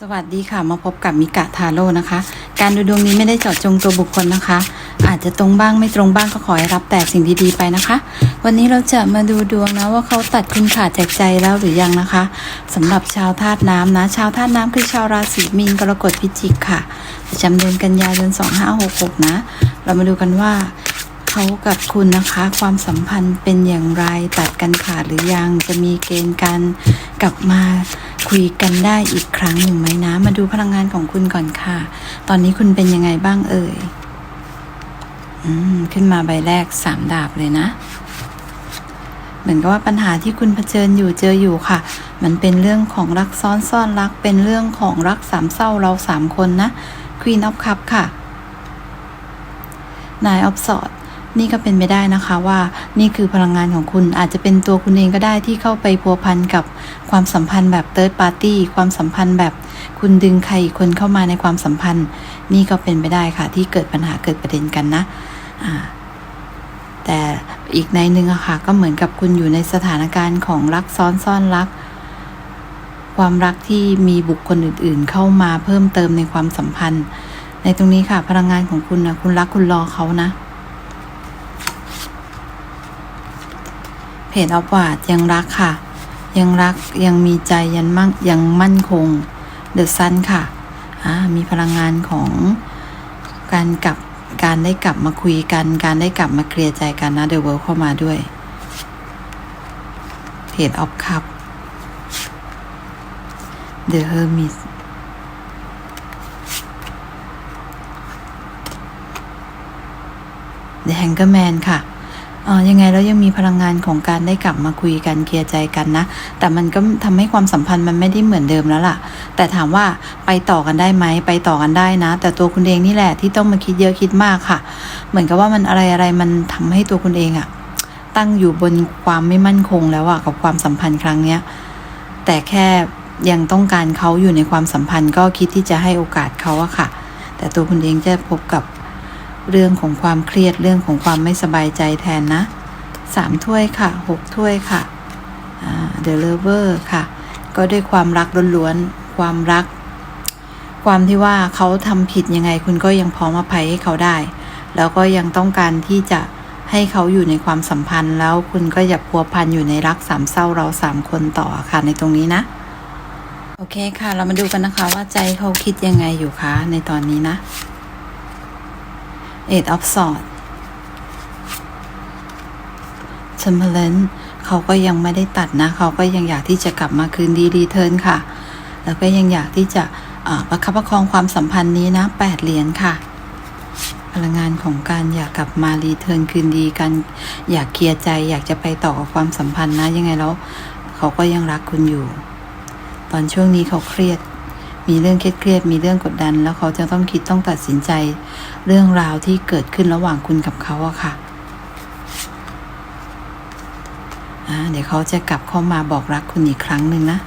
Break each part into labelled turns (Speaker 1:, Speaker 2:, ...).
Speaker 1: สวัสดีค่ะมาพบกับมิกะทาโร่นะคะ การดูดวงนี้ไม่ได้เจาะจงตัวบุคคลนะคะ อาจจะตรงบ้างไม่ตรงบ้างก็ขอให้รับแต่สิ่งดีๆไปนะคะ วันนี้เราจะมาดูดวงนะว่าเขาตัดคุณขาดจกใจแล้วหรือยังนะคะสำหรับชาวธาตุน้ำนะ ชาวธาตุน้ำคือชาวราศีมีนกรกฎพิจิกค่ะประจำเดือนกันยายน2566 นะ เรามาดูกันว่าเขากับคุณนะคะ ความสัมพันธ์เป็นอย่างไรตัดกันขาดหรือยังจะมีเกณฑ์การกลับมา คุยกันได้อีกครั้งหนึ่งไหมนะ มาดูพลังงานของคุณก่อนค่ะ ตอนนี้คุณเป็นยังไงบ้างเอ่ยอืมขึ้นมาใบแรกสามดาบเลยนะ เหมือนกับว่าปัญหาที่คุณเผชิญอยู่เจออยู่ค่ะ มันเป็นเรื่องของรักซ้อนซ่อนรัก เป็นเรื่องของรักสามเศร้าเราสามคนนะ Queen of Cup ค่ะ Nine of Swords นี่ก็เป็นไปได้นะคะว่านี่คือพลังงานของคุณอาจจะเป็นตัวคุณเองก็ได้ที่เข้าไปพัวพันกับความสัมพันธ์แบบ third party ความสัมพันธ์แบบคุณดึงใครอีกคนเข้ามาในความสัมพันธ์ นี่ก็เป็นไปได้ค่ะ ที่เกิดปัญหาเกิดประเด็นกันนะแต่อีกในหนึ่งอะค่ะ ก็เหมือนกับคุณอยู่ในสถานการณ์ของรักซ้อนซ่อนรัก ความรักที่มีบุคคลอื่น ๆ เข้ามาเพิ่มเติมในความสัมพันธ์ ในตรงนี้ค่ะ พลังงานของคุณนะคุณรักคุณรอเขานะ เพจออฟวาดยังรักค่ะ ยังรักยังมีใจยังมั่งยังมั่นคงเดอะซันค่ะมีพลังงานของการกลับการได้กลับมาคุยกัน การได้กลับมาเคลียร์ใจกันนะเดอะเวิลเข้ามาด้วยเพจออฟคัพเดอะเฮอร์มิสเดอะแฮงเกอร์แมนค่ะ อ่อยังไงแล้วยังมีพลังงานของการได้กลับมาคุยกันเคลียร์ใจกันนะ แต่มันก็ทำให้ความสัมพันธ์มันไม่ได้เหมือนเดิมแล้วล่ะ แต่ถามว่าไปต่อกันได้ไหมไปต่อกันได้นะ แต่ตัวคุณเองนี่แหละที่ต้องมาคิดเยอะคิดมากค่ะ เหมือนกับว่ามันอะไรอะไรมันทำให้ตัวคุณเองอะตั้งอยู่บนความไม่มั่นคงแล้วอะกับความสัมพันธ์ครั้งเนี้ย แต่แค่ยังต้องการเขาอยู่ในความสัมพันธ์ก็คิดที่จะให้โอกาสเขาอะค่ะ แต่ตัวคุณเองจะพบกับ เรื่องของความเครียดเรื่องของความไม่สบายใจแทนนะสามถ้วยค่ะหกถ้วยค่ะเดอะเลเวอร์ค่ะ ก็ด้วยความรักล้วนๆความรัก ความที่ว่าเขาทำผิดยังไงคุณก็ยังพร้อมอภัยให้เขาได้ แล้วก็ยังต้องการที่จะให้เขาอยู่ในความสัมพันธ์แล้วคุณก็อย่าพัวพันอยู่ในรักสามเศร้าเราสามคนต่อค่ะในตรงนี้นะ โอเคค่ะ เรามาดูกันนะคะว่าใจเขาคิดยังไงอยู่คะในตอนนี้นะ Eight of Swords Temperance เขาก็ยังไม่ได้ตัดนะ เขาก็ยังอยากที่จะกลับมาคืนดีรีเทิร์นค่ะ แล้วก็ยังอยากที่จะประคับประคองความสัมพันธ์นี้นะแปดเหรียญค่ะ พลังงานของการอยากกลับมารีเทิร์นคืนดีกัน อยากเคลียร์ใจ อยากจะไปต่อกับความสัมพันธ์นะ ยังไงแล้ว เขาก็ยังรักคุณอยู่ ตอนช่วงนี้เขาเครียด มีเรื่องเครียดมีเรื่องกดดัน แล้วเขาจะต้องคิดต้องตัดสินใจ เรื่องราวที่เกิดขึ้นระหว่างคุณกับเขาอะค่ะเดี๋ยวเขาจะกลับเข้ามาบอกรักคุณอีกครั้งหนึ่งนะ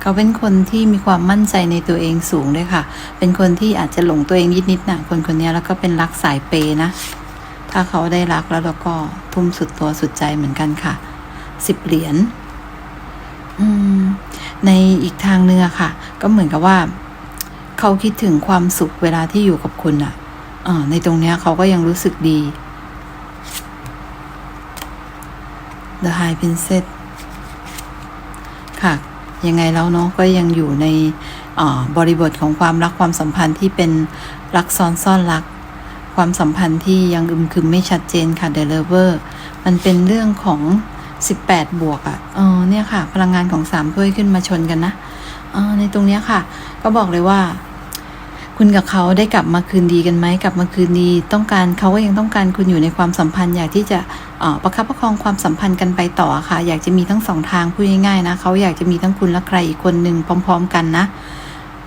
Speaker 1: เขาเป็นคนที่มีความมั่นใจในตัวเองสูงด้วยค่ะ เป็นคนที่อาจจะหลงตัวเองนิดๆนะคนคนนี้แล้วก็เป็นรักสายเปย์นะ ถ้าเขาได้รักแล้วเราก็ทุ่มสุดตัวสุดใจเหมือนกันค่ะ สิบเหรียญ ในอีกทางเนื้อะค่ะ ก็เหมือนกับว่า เขาคิดถึงความสุขเวลาที่อยู่กับคุณอะอ่ในตรงเนี้ยเขาก็ยังรู้สึกดี The High Princess ค่ะ ยังไงแล้วเนาะก็ยังอยู่ในบริบทของความรักความสัมพันธ์ที่เป็นรักซ้อนซ่อนรัก ความสัมพันธ์ที่ยังอึมครึมไม่ชัดเจนค่ะ The Lover มันเป็นเรื่องของ 18 บวกอะ่ะเออเนี่ยค่ะ พลังงานของสามถ้วยขึ้นมาชนกันนะเออในตรงเนี้ยค่ะ ก็บอกเลยว่า คุณกับเขาได้กลับมาคืนดีกันไหมกลับมาคืนดี ต้องการเขาก็ยังต้องการคุณอยู่ในความสัมพันธ์อยากที่จะอ่อประคับประคองความสัมพันธ์กันไปต่อค่ะ อยากจะมีทั้งสองทางพูดง่ายๆนะเขาอยากจะมีทั้งคุณและใครอีกคนหนึ่งพร้อม ๆ กันนะ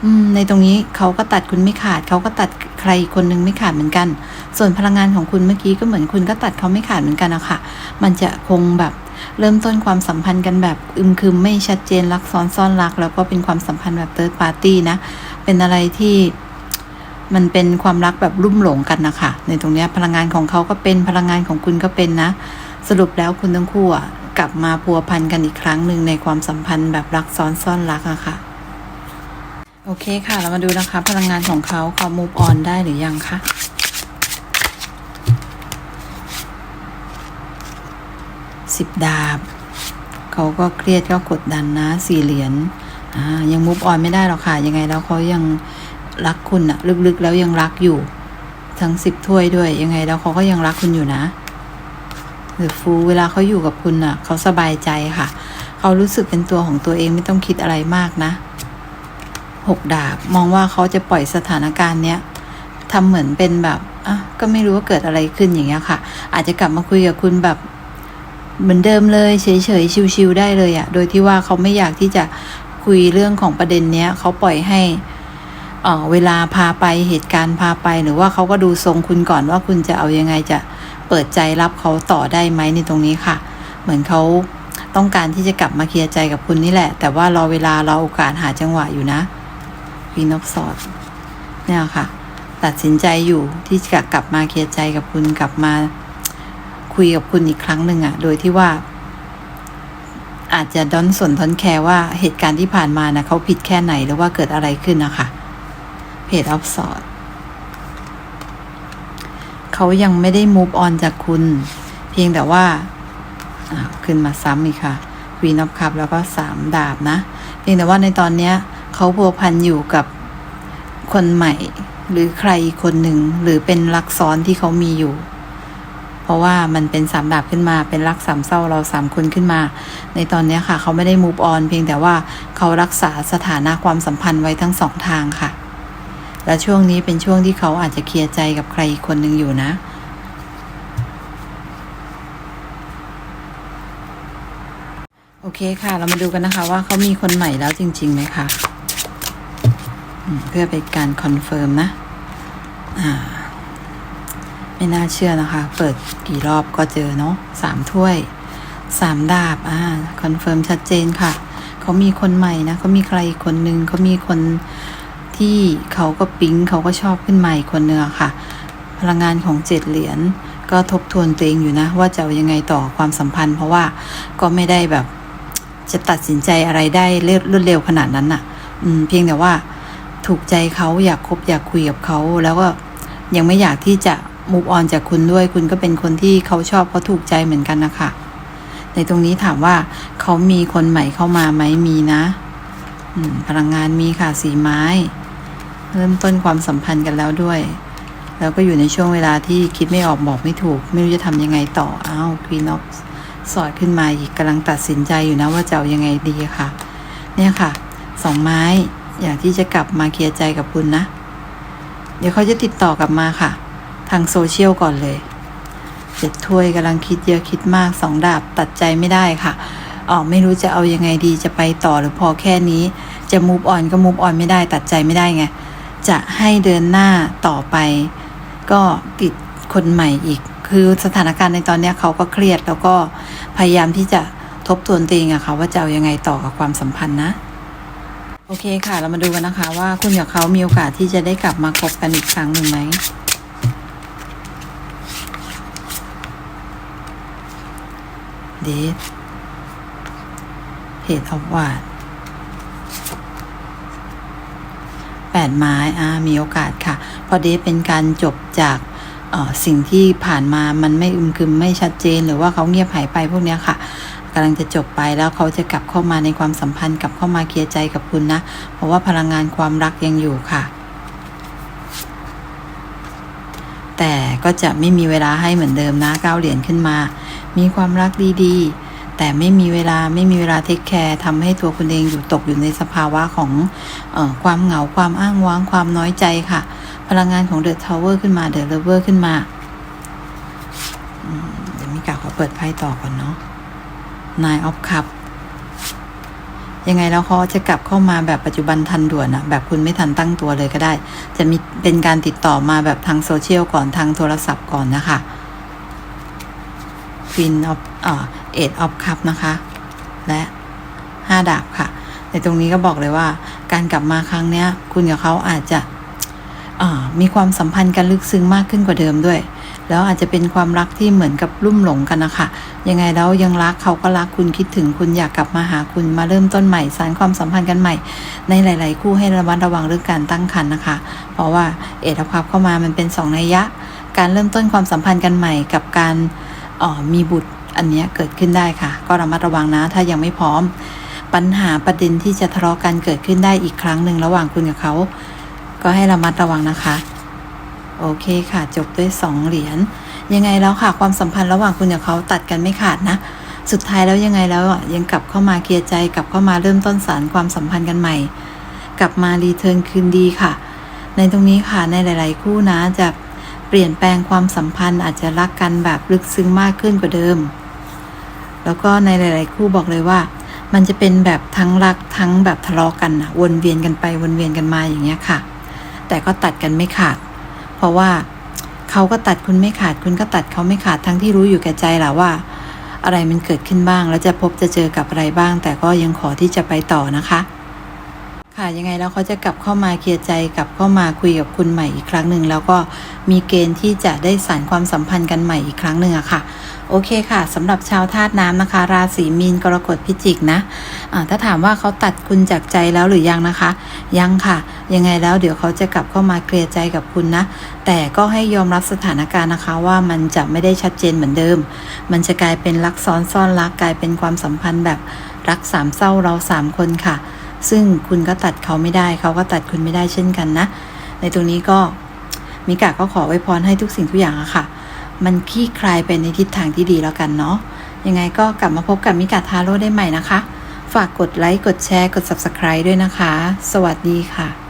Speaker 1: อืมในตรงนี้เขาก็ตัดคุณไม่ขาด เขาก็ตัดใครอีกคนนึงไม่ขาดเหมือนกัน ส่วนพลังงานของคุณเมื่อกี้ก็เหมือนคุณก็ตัดเขาไม่ขาดเหมือนกันอะค่ะ มันจะคงแบบ เริ่มต้นความสัมพันธ์กันแบบอึมครึมไม่ชัดเจนรักซ้อนซ่อนรัก แล้วก็เป็นความสัมพันธ์แบบเติร์ดปาร์ตี้นะ เป็นอะไรที่มันเป็นความรักแบบรุ่มหลงกันนะคะในตรงนี้พลังงานของเขาก็เป็นพลังงานของคุณก็เป็นนะ สรุปแล้วคุณทั้งคู่กลับมาพัวพันกันอีกครั้งหนึ่งในความสัมพันธ์แบบรักซ้อนซ่อนรักอะค่ะ โอเคค่ะ เรามาดูนะคะ พลังงานของเขาเขา move on ได้หรือยังคะ สิบดาบ เขาก็เครียดก็กดดันนะสี่เหรียญยัง move on ไม่ได้หรอกค่ะ ยังไงแล้วเขายังรักคุณอะลึกๆ แล้วยังรักอยู่ ทั้งสิบถ้วยด้วย ยังไงแล้วเขาก็ยังรักคุณอยู่นะหรือฟูเวลาเขาอยู่กับคุณอะเขาสบายใจค่ะ เขารู้สึกเป็นตัวของตัวเองไม่ต้องคิดอะไรมากนะหกดาบ มองว่าเขาจะปล่อยสถานการณ์เนี้ยทำเหมือนเป็นแบบอะก็ไม่รู้ว่าเกิดอะไรขึ้นอย่างเงี้ยค่ะ อาจจะกลับมาคุยกับคุณแบบ เหมือนเดิมเลยเฉยๆชิวๆได้เลยอะโดยที่ว่าเขาไม่อยากที่จะคุยเรื่องของประเด็นเนี้ยเขาปล่อยให้เออเวลาพาไปเหตุการณ์พาไปหรือว่าเขาก็ดูทรงคุณก่อนว่าคุณจะเอายังไงจะเปิดใจรับเขาต่อได้ไหมในตรงนี้ค่ะ เหมือนเขาต้องการที่จะกลับมาเคลียร์ใจกับคุณนี่แหละ แต่ว่ารอเวลารอโอกาสหาจังหวะอยู่นะวีนอฟสอดเนี่ยค่ะ ตัดสินใจอยู่ที่จะกลับมาเคลียร์ใจกับคุณกลับมา คุยกับคุณอีกครั้งหนึ่งอะโดยที่ว่า อาจจะดอนสนทอนแคร์ว่าเหตุการณ์ที่ผ่านมานะเขาผิดแค่ไหนหรือว่าเกิดอะไรขึ้นนะคะเพจออฟสอดเขายังไม่ได้ move on จากคุณ เพียงแต่ว่าขึ้นมาซ้ำอีกค่ะ Queen of Cup แล้วก็สามดาบนะ เพียงแต่ว่าในตอนเนี้ยเขาพัวพันอยู่กับคนใหม่ หรือใครอีกคนหนึ่งหรือเป็นรักซ้อนที่เขามีอยู่ เพราะว่ามันเป็นสามดาบขึ้นมาเป็นรักสามเศร้าเราสามคนขึ้นมา ในตอนนี้ค่ะ เขาไม่ได้ move on เพียงแต่ว่าเขารักษาสถานะความสัมพันธ์ไว้ทั้งสองทางค่ะ และช่วงนี้เป็นช่วงที่เขาอาจจะเคลียร์ใจกับใครอีกคนหนึ่งอยู่นะโอเคค่ะ เรามาดูกันนะคะว่าเขามีคนใหม่แล้วจริงๆไหมคะเพื่อเป็นการคอนเฟิร์มนะ อ่า ไม่น่าเชื่อนะคะ เปิดกี่รอบก็เจอเนาะสามถ้วยสามดาบ อ่า คอนเฟิร์มชัดเจนค่ะ เขามีคนใหม่นะเขามีใครอีกคนนึงเขามีคนที่เขาก็ปิ๊งเขาก็ชอบขึ้นมาอีกคนเนึงอค่ะ พลังงานของเจ็ดเหรียญก็ทบทวนตัวเองอยู่นะ ว่าจะายังไงต่อความสัมพันธ์ เพราะว่าก็ไม่ได้แบบ จะตัดสินใจอะไรได้รวดเร็วขนาดนั้นน่ะ อืม เพียงแต่ว่าถูกใจเขาอยากคบอยากคุยกับเขาแล้วก็ยังไม่อยากที่จะ มูฟออนจากคุณด้วย คุณก็เป็นคนที่เขาชอบเขาถูกใจเหมือนกันนะคะในตรงนี้ถามว่าเขามีคนใหม่เข้ามาไหมมีนะพลังงานมีค่ะสีไม้ เริ่มต้นความสัมพันธ์กันแล้วด้วย แล้วก็อยู่ในช่วงเวลาที่คิดไม่ออกบอกไม่ถูก ไม่รู้จะทำยังไงต่ออ้าวควีนอฟสอดขึ้นมาอีกกำลังตัดสินใจอยู่นะว่าจะเอายังไงดีค่ะ เนี่ยค่ะสองไม้อยากที่จะกลับมาเคลียร์ใจกับคุณนะ เดี๋ยวเขาจะติดต่อกลับมาค่ะ ทางโซเชียลก่อนเลยเจ็ดถ้วยกำลังคิดเยอะคิดมากสองดาบตัดใจไม่ได้ค่ะอ๋อไม่รู้จะเอายังไงดีจะไปต่อหรือพอแค่นี้ จะมูฟออนก็มูฟออนไม่ได้ตัดใจไม่ได้ไง จะให้เดินหน้าต่อไป ก็ติดคนใหม่อีก คือสถานการณ์ในตอนนี้เขาก็เครียดแล้วก็พยายามที่จะทบทวนตัวเองอะค่ะว่าจะเอายังไงต่อกับความสัมพันธ์นะ โอเคค่ะ เรามาดูกันนะคะ ว่าคุณกับเขามีโอกาสที่จะได้กลับมาคบกันอีกครั้งหนึ่งไหม เดทเพจออฟวาดแปดไม้อ่ามีโอกาสค่ะ พอเดทเป็นการจบจากสิ่งที่ผ่านมามันไม่อึมครึมไม่ชัดเจน หรือว่าเขาเงียบหายไปพวกนี้ค่ะกำลังจะจบไปแล้วเขาจะกลับเข้ามาในความสัมพันธ์กลับเข้ามาเคลียร์ใจกับคุณนะ เพราะว่าพลังงานความรักยังอยู่ค่ะ แต่ก็จะไม่มีเวลาให้เหมือนเดิมนะก้าวเหรียญขึ้นมา มีความรักดีๆ แต่ไม่มีเวลาไม่มีเวลาเทคแคร์ทำให้ตัวคุณเองอยู่ตกอยู่ในสภาวะของออความเหงาความอ้างว้างความน้อยใจค่ะ พลังงานของเดอะทาวเวอร์ขึ้นมาเดอะเลเวอร์ขึ้นมาเดี๋ยวมีกาขอเปิดไพ่ต่อก่อนเนาะ Nine of Cup ยังไงแล้วเขาจะกลับเข้ามาแบบปัจจุบันทันด่วนอะแบบคุณไม่ทันตั้งตัวเลยก็ได้ จะมีเป็นการติดต่อมาแบบทางโซเชียลก่อนทางโทรศัพท์ก่อนนะคะ Queen of เอ่อ Eight of Cup นะคะ และห้าดาบค่ะ ในตรงนี้ก็บอกเลยว่า การกลับมาครั้งเนี้ย คุณกับเขาอาจจะมีความสัมพันธ์กันลึกซึ้งมากขึ้นกว่าเดิมด้วย แล้วอาจจะเป็นความรักที่เหมือนกับลุ่มหลงกันนะคะยังไงแล้วยังรักเขาก็รักคุณคิดถึงคุณอยากกลับมาหาคุณมาเริ่มต้นใหม่สานความสัมพันธ์กันใหม่ ในหลาย ๆ คู่ให้ระมัดระวังเรื่องการตั้งครรภ์นะคะ เพราะว่าเอตภาพเข้ามามันเป็นสองนัยยะ การเริ่มต้นความสัมพันธ์กันใหม่กับการ มีบุตรอันเนี้ยเกิดขึ้นได้ค่ะ ก็ระมัดระวังนะ ถ้ายังไม่พร้อม ปัญหาประเด็นที่จะทะเลาะกันเกิดขึ้นได้อีกครั้งหนึ่งระหว่างคุณกับเขา ก็ให้ระมัดระวังนะคะ โอเคค่ะ จบด้วยสองเหรียญยังไงแล้วค่ะ ความสัมพันธ์ระหว่างคุณกับเขาตัดกันไม่ขาดนะ สุดท้ายแล้วยังไงแล้วยังกลับเข้ามาเคลียร์ใจ กลับเข้ามาเริ่มต้นสารความสัมพันธ์กันใหม่ กลับมารีเทิร์นคืนดีค่ะ ในตรงนี้ค่ะในหลาย ๆ คู่นะจะ เปลี่ยนแปลงความสัมพันธ์อาจจะรักกันแบบลึกซึ้งมากขึ้นกว่าเดิม แล้วก็ในหลาย ๆ คู่บอกเลยว่า มันจะเป็นแบบทั้งรักทั้งแบบทะเลาะกันนะวนเวียนกันไปวนเวียนกันมาอย่างเงี้ยค่ะ แต่ก็ตัดกันไม่ขาด เพราะว่าเขาก็ตัดคุณไม่ขาด คุณก็ตัดเขาไม่ขาดทั้งที่รู้อยู่แก่ใจแหละว่า อะไรมันเกิดขึ้นบ้าง แล้วจะพบจะเจอกับอะไรบ้าง แต่ก็ยังขอที่จะไปต่อนะคะ ค่ะยังไงแล้วเขาจะกลับเข้ามาเคลียร์ใจกลับเข้ามาคุยกับคุณใหม่อีกครั้งหนึ่งแล้วก็มีเกณฑ์ที่จะได้สานความสัมพันธ์กันใหม่อีกครั้งหนึ่งอะค่ะ โอเคค่ะสำหรับชาวธาตุน้ำนะคะ ราศีมีนกรกฎพิจิกนะะถ้าถามว่าเขาตัดคุณจากใจแล้วหรือยังนะคะ ยังค่ะ ยังไงแล้วเดี๋ยวเขาจะกลับเข้ามาเคลียร์ใจกับคุณนะ แต่ก็ให้ยอมรับสถานการณ์นะคะ ว่ามันจะไม่ได้ชัดเจนเหมือนเดิม มันจะกลายเป็นรักซ้อนซ่อนรักกลายเป็นความสัมพันธ์แบบรักสามเศร้าเราสามคนค่ะ ซึ่งคุณก็ตัดเขาไม่ได้เขาก็ตัดคุณไม่ได้เช่นกันนะ ในตรงนี้ก็มิกาก็ขอไว้พรให้ทุกสิ่งทุกอย่างอะค่ะ มันคลี่คลายไปในทิศทางที่ดีแล้วกันเนาะยังไงก็กลับมาพบกับมิกาทาโร่ได้ใหม่นะคะ ฝากกดไลค์กดแชร์กด Subscribe ด้วยนะคะ สวัสดีค่ะ